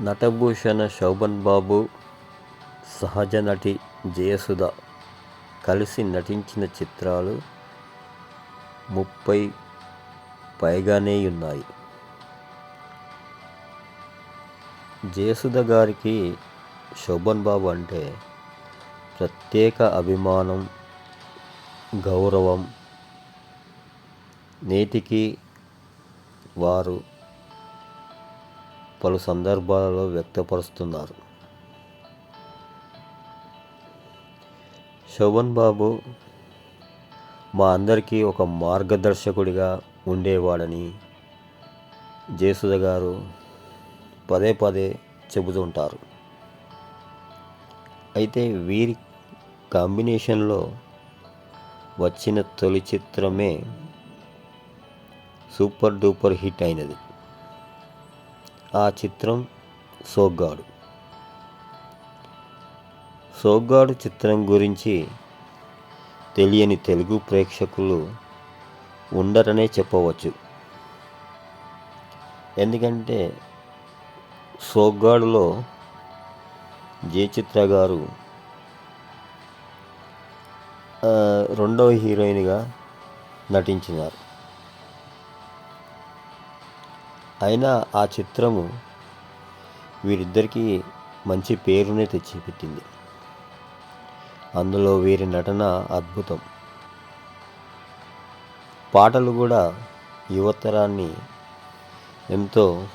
నటభూషణ శోభన్ బాబు సహజ నటి జయసుధ కలిసి నటించిన చిత్రాలు ముప్పై పైగానే ఉన్నాయి. జయసుధ గారికి శోభన్ బాబు అంటే ప్రత్యేక అభిమానం గౌరవం. నేటికి వారు పలు సందర్భాలలో వ్యక్తపరుస్తున్నారు. శోభన్ బాబు మా అందరికీ ఒక మార్గదర్శకుడిగా ఉండేవాడని జయసుధ గారు పదే పదే చెబుతుంటారు. అయితే వీరి కాంబినేషన్లో వచ్చిన తొలి చిత్రమే సూపర్ డూపర్ హిట్ అయినది. ఆ చిత్రం సోగ్గాడు. సోగ్గాడు చిత్రం గురించి తెలియని తెలుగు ప్రేక్షకులు ఉండరనే చెప్పవచ్చు. ఎందుకంటే సోగ్గాడులో జయచిత్ర గారు రెండవ హీరోయిన్గా నటించినారు. అయినా ఆ చిత్రము వీరిద్దరికీ మంచి పేరునే తెచ్చిపెట్టింది. అందులో వీరి నటన అద్భుతం. పాటలు కూడా యువతరాన్ని ఎంతో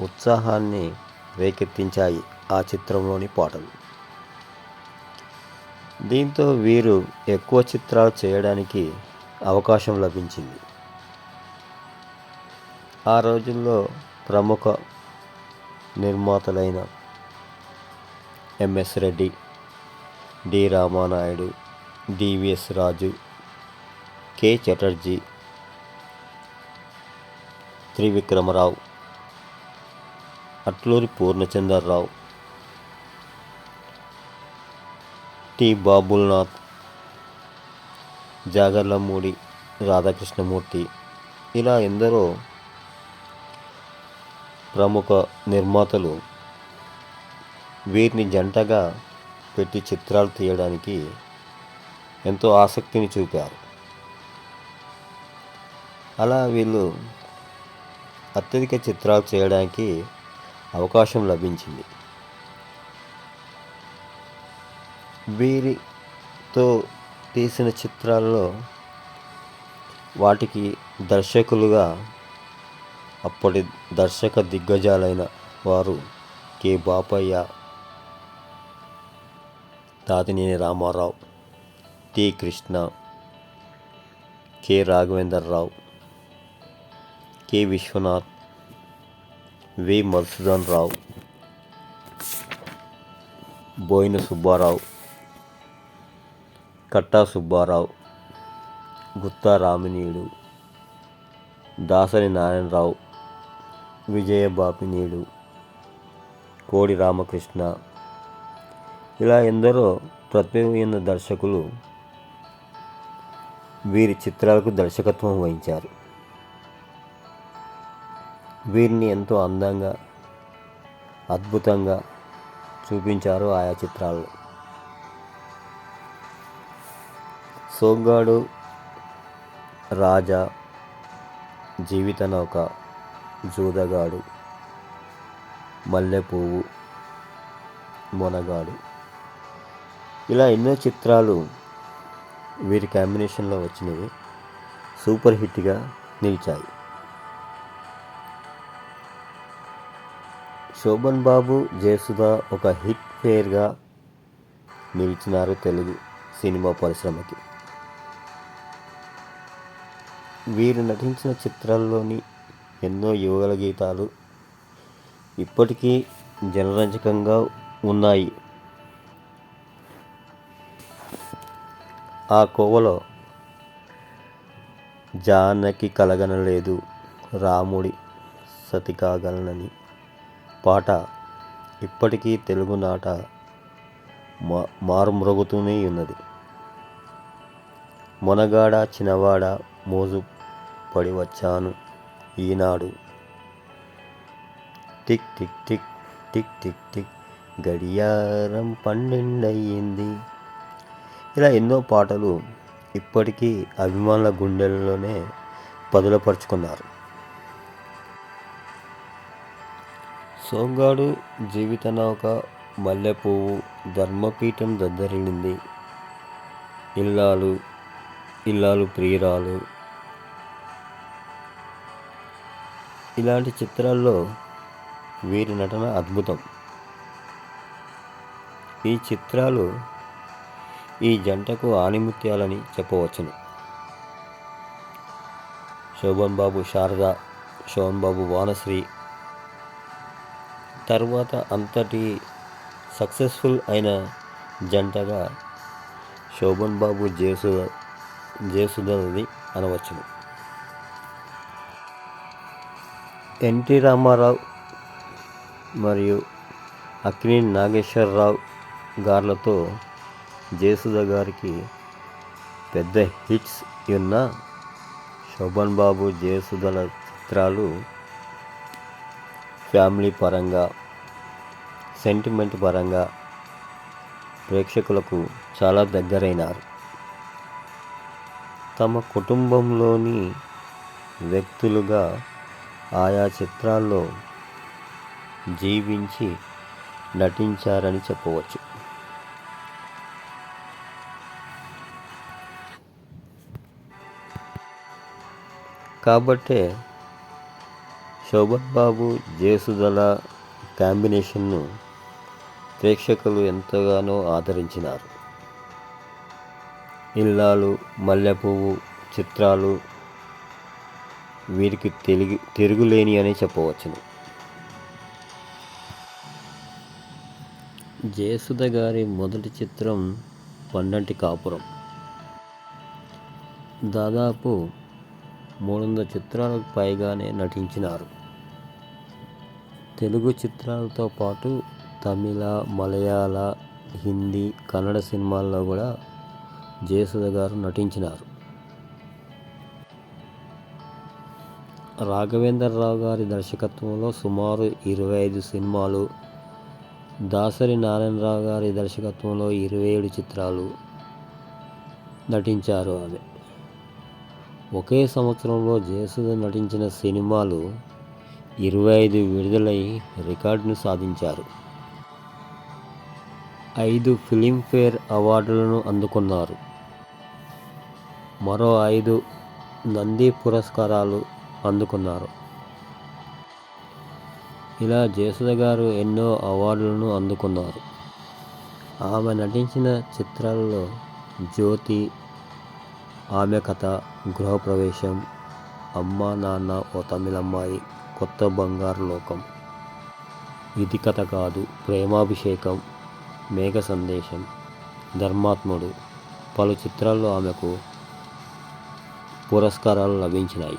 ఉత్సాహాన్ని రేకెత్తించాయి ఆ చిత్రంలోని పాటలు. దీంతో వీరు ఎక్కువ చిత్రాలు చేయడానికి అవకాశం లభించింది. ఆ రోజుల్లో ప్రముఖ నిర్మాతలైన MS Reddy D Ramanaidu DVS Raju K Chatterjee Trivikramarao Atluri Purnachandrarao T Babulnath Jagarlamudi Radhakrishnamurthy ఇలా ఎందరో ప్రముఖ నిర్మాతలు వీరిని జంటగా పెట్టి చిత్రాలు తీయడానికి ఎంతో ఆసక్తిని చూపారు. అలా వీళ్ళు అత్యధిక చిత్రాలు చేయడానికి అవకాశం లభించింది. వీరితో తీసిన చిత్రాల్లో వాటికి దర్శకులుగా అప్పటి దర్శక దిగ్గజాలైన వారు K. Bapaiah Tatineni Ramarao T. Krishna K. Raghavendrarao K. Vishwanath V. Madhusudan Rao Boina Subbarao Katta Subbarao Gutta Ramineedu Dasari Narayanarao Vijayabapineedu Kodi Ramakrishna. ఇలా ఎందరో ప్రతిభ దర్శకులు వీరి చిత్రాలకు దర్శకత్వం వహించారు. వీరిని ఎంతో అందంగా అద్భుతంగా చూపించారు ఆయా చిత్రాల్లో. సోగ్గాడు రాజా జీవిత నౌక జూదగాడు మల్లెపువ్వు మొనగాడు. ఇలా ఎన్నో చిత్రాలు వీరి కాంబినేషన్లో వచ్చినవి సూపర్ హిట్గా నిలిచాయి. శోభన్ బాబు జయసుధ ఒక హిట్ పేర్గా నిలిచినారు తెలుగు సినిమా పరిశ్రమకి. వీరు నటించిన చిత్రాల్లోని ఎన్నో యువగల గీతాలు ఇప్పటికీ జనరంజకంగా ఉన్నాయి. ఆ కోవలో జానకి కలగనలేదు రాముడి సతి కాగలనని పాట ఇప్పటికీ తెలుగునాట మా మారుమ్రోగుతూనే ఉన్నది. మొనగాడ చినవాడ మోజు పడి వచ్చాను. ఈనాడు. Tick tick tick tick tick tick గడియారం పన్నెండయ్యింది ఇలా ఎన్నో పాటలు ఇప్పటికీ అభిమానుల గుండెల్లోనే పదులపరుచుకున్నారు. సోంగాడు జీవిత నౌక మల్లెపువ్వు ధర్మపీఠం దద్దరిల్లింది ఇల్లాలు ఇల్లాలు ప్రియురాలు ఇలాంటి చిత్రాల్లో వీరి నటన అద్భుతం. ఈ చిత్రాలు ఈ జంటకు ఆణిముత్యాలని చెప్పవచ్చును. శోభన్ బాబు శారద శోభన్ బాబు వానశ్రీ తర్వాత అంతటి సక్సెస్ఫుల్ అయిన జంటగా శోభన్ బాబు జేసు జేసుదది అనవచ్చును. ఎన్టీ రామారావు మరియు అక్కినే నాగేశ్వరరావు గార్లతో జేసుద గారికి పెద్ద హిట్స్ ఉన్న శోభన్ బాబు జయసుధల చిత్రాలు ఫ్యామిలీ పరంగా సెంటిమెంట్ పరంగా ప్రేక్షకులకు చాలా దగ్గరైనారు. తమ కుటుంబంలోని వ్యక్తులుగా ఆయా చిత్రాల్లో జీవించి నటించారని చెప్పవచ్చు. కాబట్టే శోభన్ బాబు జేసుదల కాంబినేషన్ను ప్రేక్షకులు ఎంతగానో ఆదరించినారు. ఇల్లాలు మల్లెపువ్వు చిత్రాలు వీరికి తెలుగు తిరుగులేని అని చెప్పవచ్చును. జయసుధ గారి మొదటి చిత్రం పండంటి కాపురం. దాదాపు మూడు వందల చిత్రాలకు పైగానే నటించినారు. తెలుగు చిత్రాలతో పాటు తమిళ మలయాళ హిందీ కన్నడ సినిమాల్లో కూడా జయసుధ గారు నటించినారు. రాఘవేంద్రరావు గారి దర్శకత్వంలో సుమారు ఇరవై ఐదు సినిమాలు దాసరి నారాయణరావు గారి దర్శకత్వంలో ఇరవై ఏడు చిత్రాలు నటించారు ఆమె. ఒకే సంవత్సరంలో జయసుధ నటించిన సినిమాలు ఇరవై ఐదు విడుదలై రికార్డును సాధించారు. ఐదు ఫిలింఫేర్ అవార్డులను అందుకున్నారు. మరో ఐదు నంది పురస్కారాలు అందుకున్నారు. ఇలా జయసుధ గారు ఎన్నో అవార్డులను అందుకున్నారు. ఆమె నటించిన చిత్రాలలో జ్యోతి ఆమె కథ గృహప్రవేశం అమ్మ నాన్న ఓ తమిళమ్మాయి కొత్త బంగారు లోకం. ఇది కథ కాదు ప్రేమాభిషేకం మేఘ సందేశం ధర్మాత్ముడు. పలు చిత్రాల్లో ఆమెకు పురస్కారాలు లభించినాయి.